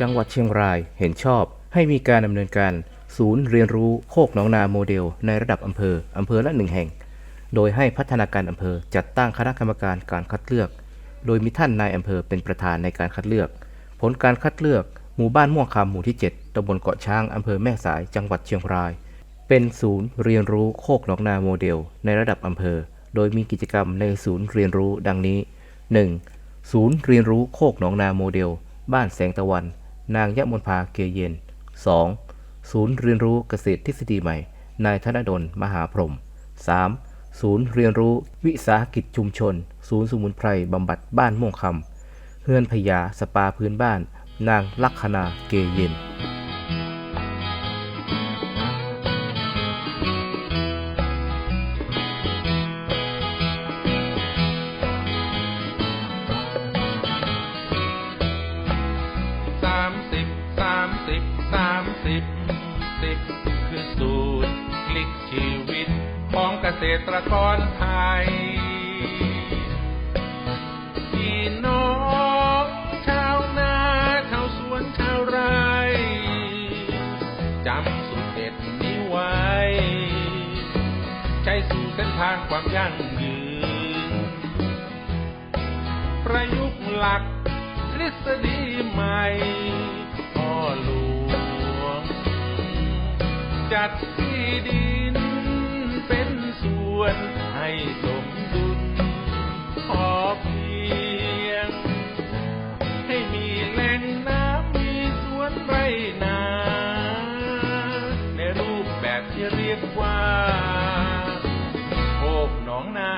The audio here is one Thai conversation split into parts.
จังหวัดเชียงรายเห็นชอบ ให้มีการดำเนินการ ศูนย์เรียนรู้โคกหนองนาโมเดล ในระดับอำเภออำเภอละหนึ่งแห่ง โดยให้พัฒนาการอำเภอจัดตั้งคณะกรรมการการคัดเลือก โดยมีท่านนายอำเภอเป็นประธานในการคัดเลือก ผลการคัดเลือกหมู่บ้านม่วงคำหมู่ที่ 7ตำบลเกาะช้างอำเภอแม่สายจังหวัดเชียงราย เป็นศูนย์เรียนรู้โคกหนองนาโมเดล ในระดับอำเภอ โดยมีกิจกรรมในศูนย์เรียนรู้ดังนี้ 1. ศูนย์เรียนรู้โคกหนองนาโมเดล บ้านแสงตะวัน นางยะมนภาเกยเย็น 2. ศูนย์เรียนรู้เกษตรทฤษฎีใหม่ นายธนดล มหาพรหม 3. ศูนย์เรียนรู้วิสาหกิจชุมชน ศูนย์สมุนไพรบำบัดบ้านม่วงคำเฮือนพญาสปาพื้นบ้าน นางลักษณาเกยเย็น สามสิบสามสิบสิบคือสูตรพลิกชีวิต ของเกษตรกรไทยพี่น้องชาวนาชาวสวนชาวไร่จำสูตรเด็ดนี้ไว้ ใช้สู่เส้นทางความยั่งยืน ประยุกต์หลักทฤษฎีใหม่ หลวง จัดที่ดินเป็นส่วนให้สมดุลพอเพียง ให้มีแหล่งน้ำมีสวนไรนา ในรูปแบบที่เรียกว่าโคกหนองนา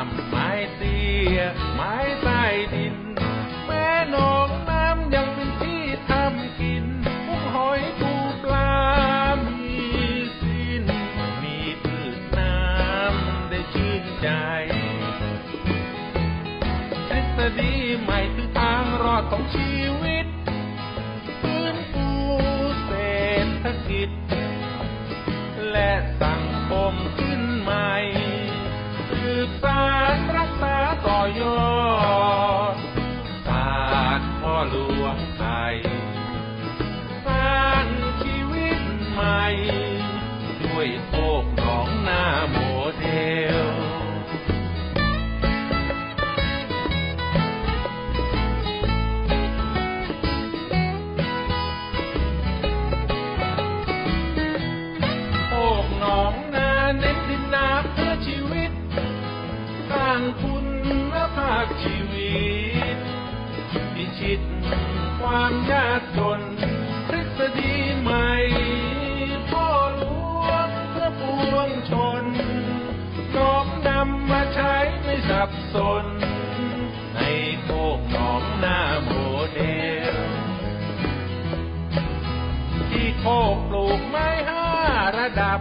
ไม้ต่ำไม้เตี้ยไม้ใต้ดิน แม่นองน้ำยังเป็นที่ทำกินกุ้งหอยปูปลา มีสิ้นมีพืชน้ำได้ชื่นใจาต่ ชีวิตพิชิตความยากจนทฤษฎีใหม่พ่อหลวงเพื่อปวงชนน้อมนำมาใช้ไม่สับสน ในโคกหนองนาโมเดลที่โคกปลูกไม้ห้าระดับ